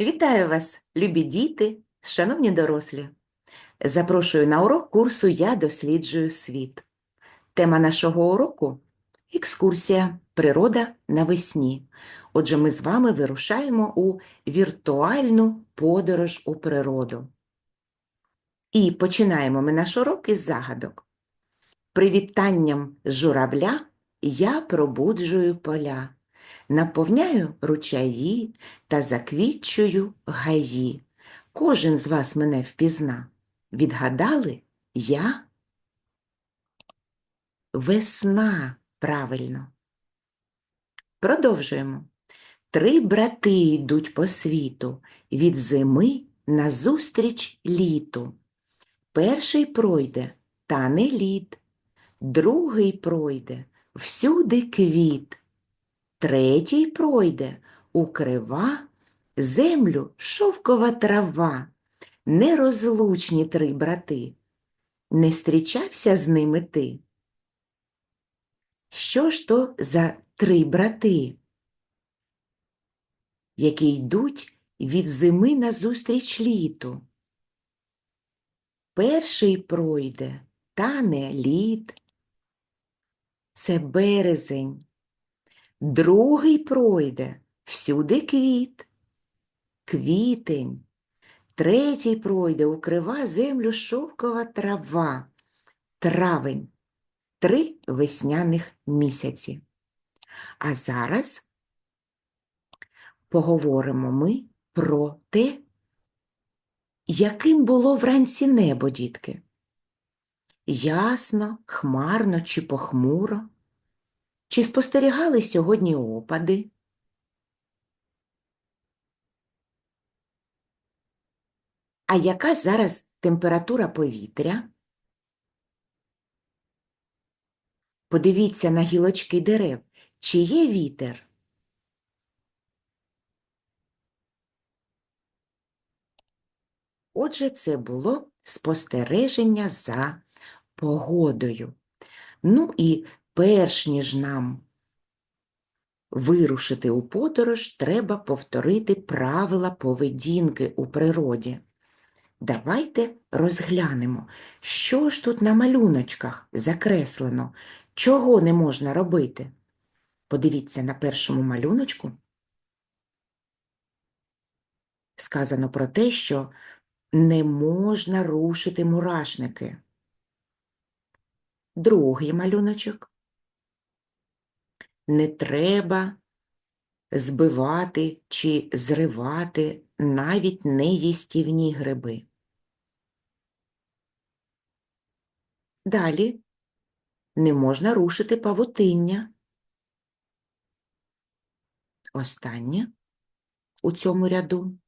Вітаю вас, любі діти, шановні дорослі. Запрошую на урок курсу Я досліджую світ. Тема нашого уроку екскурсія Природа навесні. Отже, ми з вами вирушаємо у віртуальну подорож у природу. І починаємо ми наш урок із загадок. Привітанням журавля я пробуджую поля, наповняю ручаї та заквітчую гаї. Кожен з вас мене впізна. Відгадали я? Весна, правильно. Продовжуємо. Три брати йдуть по світу, від зими назустріч літу. Перший пройде, тане лід, другий пройде, всюди квіт, третій пройде, укрива землю шовкова трава. Нерозлучні три брати. Не зустрічався з ними ти? Що ж то за три брати, які йдуть від зими назустріч літу? Перший пройде, тане лід. Це березень. Другий пройде, всюди квіт, квітень. Третій пройде, укрива землю шовкова трава, травень. Три весняних місяці. А зараз поговоримо ми про те, яким було вранці небо, дітки. Ясно, хмарно чи похмуро? Чи спостерігали сьогодні опади? А яка зараз температура повітря? Подивіться на гілочки дерев. Чи є вітер? Отже, це було спостереження за погодою. Ну і перш ніж нам вирушити у подорож, треба повторити правила поведінки у природі. Давайте розглянемо, що ж тут на малюночках закреслено, чого не можна робити. Подивіться на першому малюночку. Сказано про те, що не можна рушити мурашники. Другий малюночок. Не треба збивати чи зривати навіть неїстівні гриби. Далі не можна рушити павутиння. Останнє у цьому ряду.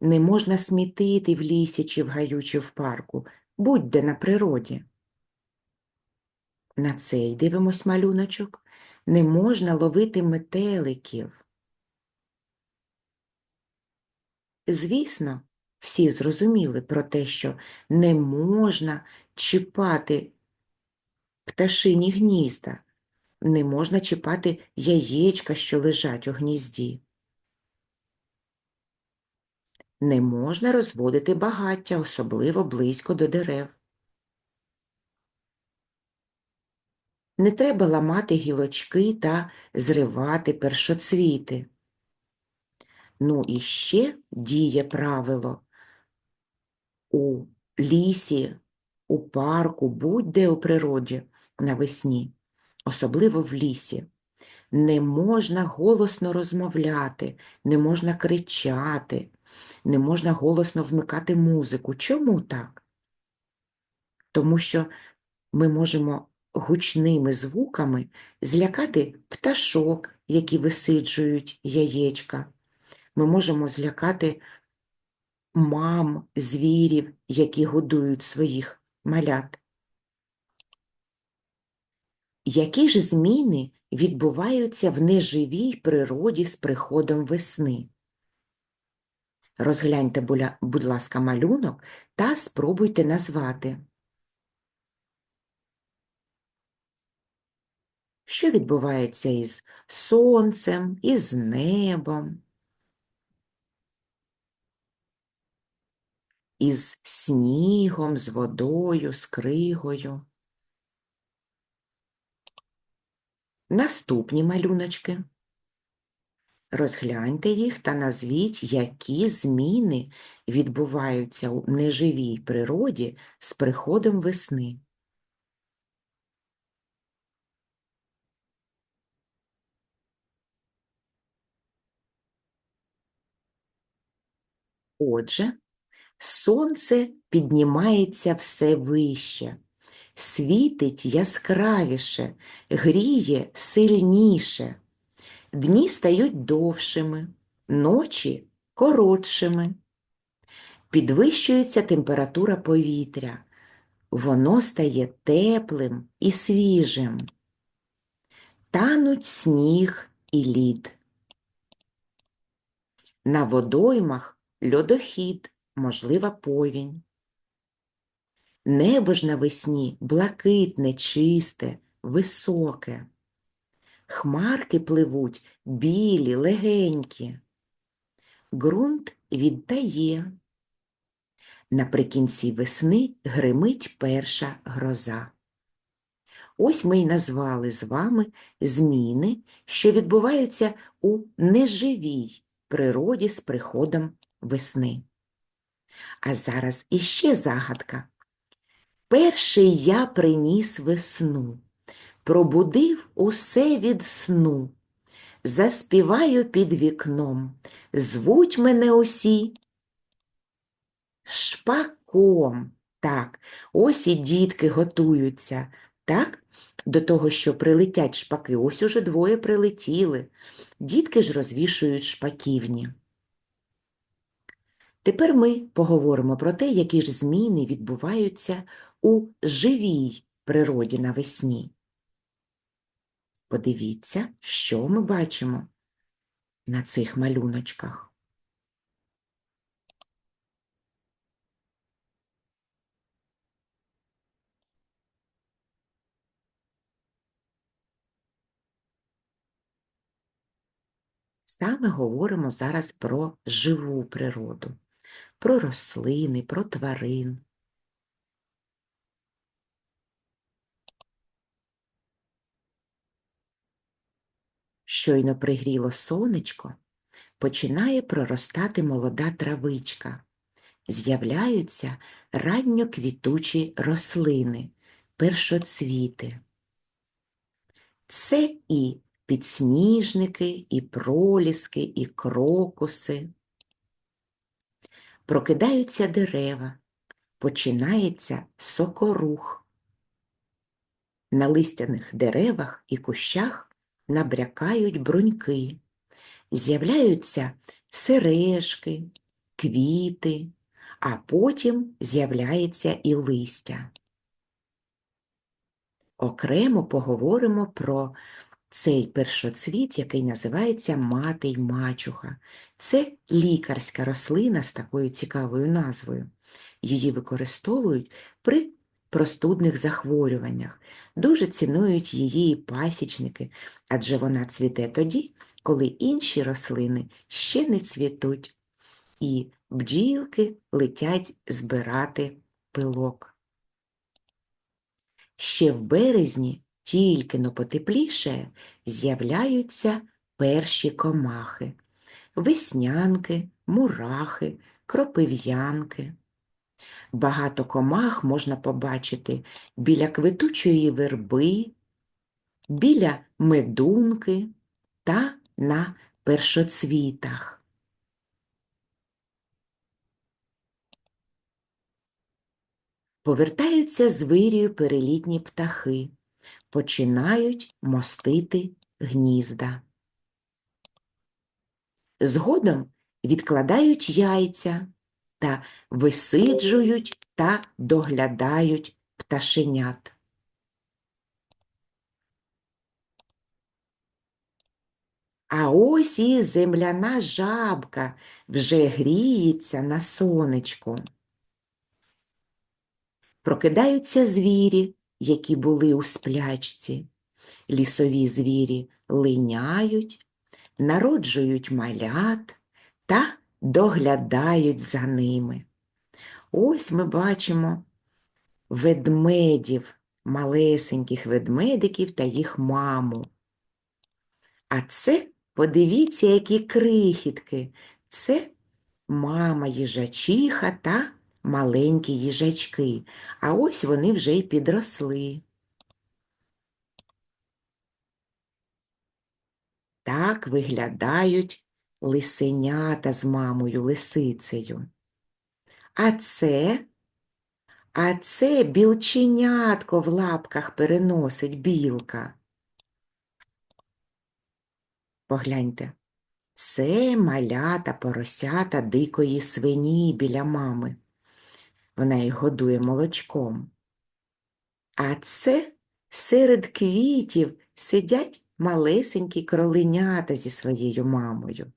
Не можна смітити в лісі чи в гаю, чи в парку, будь-де на природі. На цей дивимось малюночок. Не можна ловити метеликів. Звісно, всі зрозуміли про те, що не можна чіпати пташині гнізда, не можна чіпати яєчка, що лежать у гнізді. Не можна розводити багаття, особливо близько до дерев. Не треба ламати гілочки та зривати першоцвіти. Ну і ще діє правило у лісі, у парку, будь-де у природі навесні, особливо в лісі. Не можна голосно розмовляти, не можна кричати, не можна голосно вмикати музику. Чому так? Тому що ми можемо гучними звуками злякати пташок, які висиджують яєчка. Ми можемо злякати мам, звірів, які годують своїх малят. Які ж зміни відбуваються в неживій природі з приходом весни? Розгляньте, будь ласка, малюнок та спробуйте назвати. що відбувається із сонцем, із небом, із снігом, з водою, з кригою. Наступні малюночки. Розгляньте їх та назвіть, які зміни відбуваються у неживій природі з приходом весни. Отже, сонце піднімається все вище, світить яскравіше, гріє сильніше. Дні стають довшими, ночі коротшими. Підвищується температура повітря, воно стає теплим і свіжим. Тануть сніг і лід. На водоймах льодохід, можлива повінь. Небо ж навесні блакитне, чисте, високе. Хмарки пливуть білі, легенькі. Ґрунт віддає. Наприкінці весни гримить перша гроза. Ось ми й назвали з вами зміни, що відбуваються у неживій природі з приходом весни. А зараз іще загадка. Перший я приніс весну, пробудив усе від сну, заспіваю під вікном, звуть мене усі шпаком. Так, ось і дітки готуються, так, до того, що прилетять шпаки. Ось уже двоє прилетіли. Дітки ж розвішують шпаківні. Тепер ми поговоримо про те, які ж зміни відбуваються у живій природі навесні. Подивіться, що ми бачимо на цих малюночках. Саме говоримо зараз про живу природу, про рослини, про тварин. Щойно пригріло сонечко, починає проростати молода травичка. З'являються ранньоквітучі рослини, першоцвіти. Це і підсніжники, і проліски, і крокуси. Прокидаються дерева, починається сокорух. На листяних деревах і кущах набрякають бруньки, з'являються сережки, квіти, а потім з'являється і листя. Окремо поговоримо про цей першоцвіт, який називається мати й мачуха. Це лікарська рослина з такою цікавою назвою. Її використовують при простудних захворюваннях. Дуже цінують її пасічники, адже вона цвіте тоді, коли інші рослини ще не цвітуть, і бджілки летять збирати пилок. Ще в березні тільки но потепліше з'являються перші комахи, веснянки, мурахи, кропив'янки. Багато комах можна побачити біля квитучої верби, біля медунки та на першоцвітах. Повертаються з вирію перелітні птахи починають мостити гнізда. Згодом відкладають яйця та висиджують та доглядають пташенят. А ось і земляна жабка вже гріється на сонечку. Прокидаються звірі, які були у сплячці. Лісові звірі линяють, народжують малят та доглядають за ними. Ось ми бачимо ведмедів, малесеньких ведмедиків та їх маму. А це, подивіться, які крихітки. Це мама їжачиха та маленькі їжачки. А ось вони вже й підросли. Так виглядають лисенята з мамою лисицею. А це, а це білченятко в лапках переносить білка. Погляньте, це малята поросята дикої свині біля мами. Вона їх годує молочком. А це серед квітів сидять малесенькі кроленята зі своєю мамою.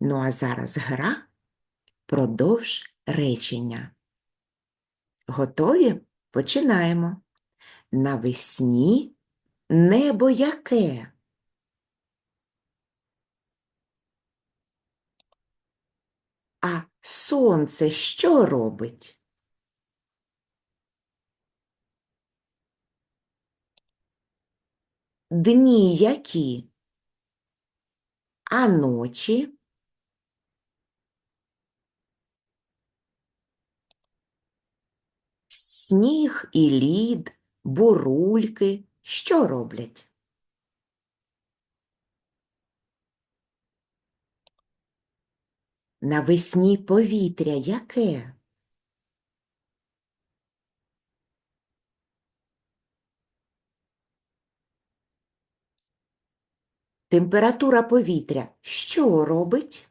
Ну а зараз гра продовж речення. Готові? Починаємо. Навесні небо яке? А сонце що робить? Дні які? А ночі? Сніг і лід, бурульки що роблять? Навесні повітря яке? Температура повітря що робить?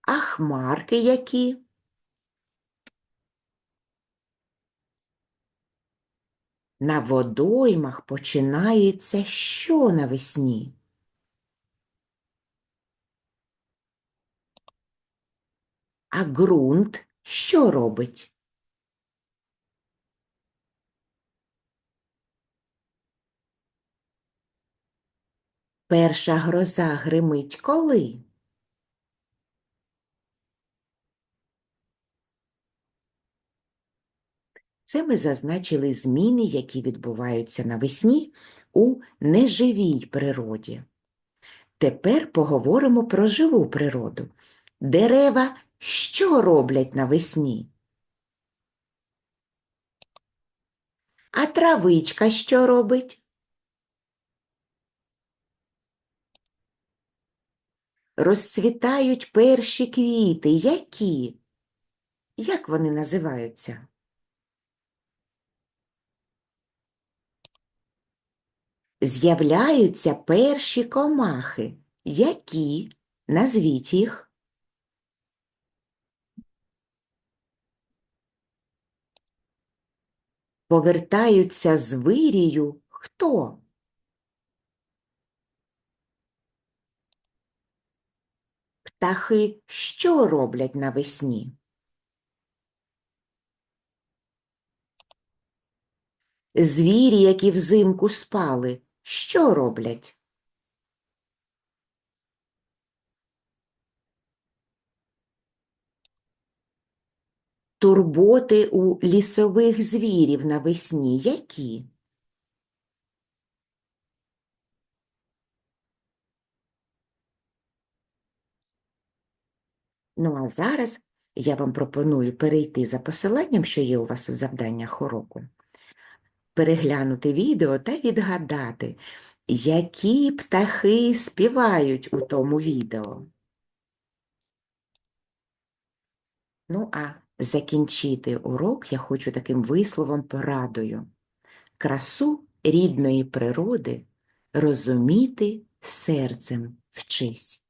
А хмарки які? На водоймах починається що навесні? А ґрунт що робить? Перша гроза гримить коли? Це ми зазначили зміни, які відбуваються навесні у неживій природі. Тепер поговоримо про живу природу. Дерева що роблять навесні? А травичка що робить? Розцвітають перші квіти. Які? Як вони називаються? З'являються перші комахи. Які? Назвіть їх. Повертаються з вирію хто? Птахи що роблять навесні? Звірі, які взимку спали, що роблять? Турботи у лісових звірів навесні які? Ну а зараз я вам пропоную перейти за посиланням, що є у вас у завданнях уроку, переглянути відео та відгадати, які птахи співають у тому відео. Ну, а закінчити урок я хочу таким висловом порадою. Красу рідної природи розуміти серцем вчись.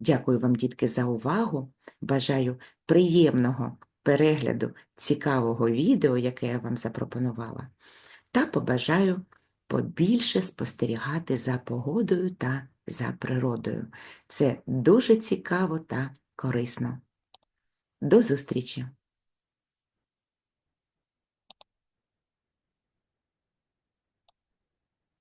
Дякую вам, дітки, за увагу. Бажаю приємного перегляду цікавого відео, яке я вам запропонувала, та побажаю побільше спостерігати за погодою та за природою. Це дуже цікаво та корисно. До зустрічі!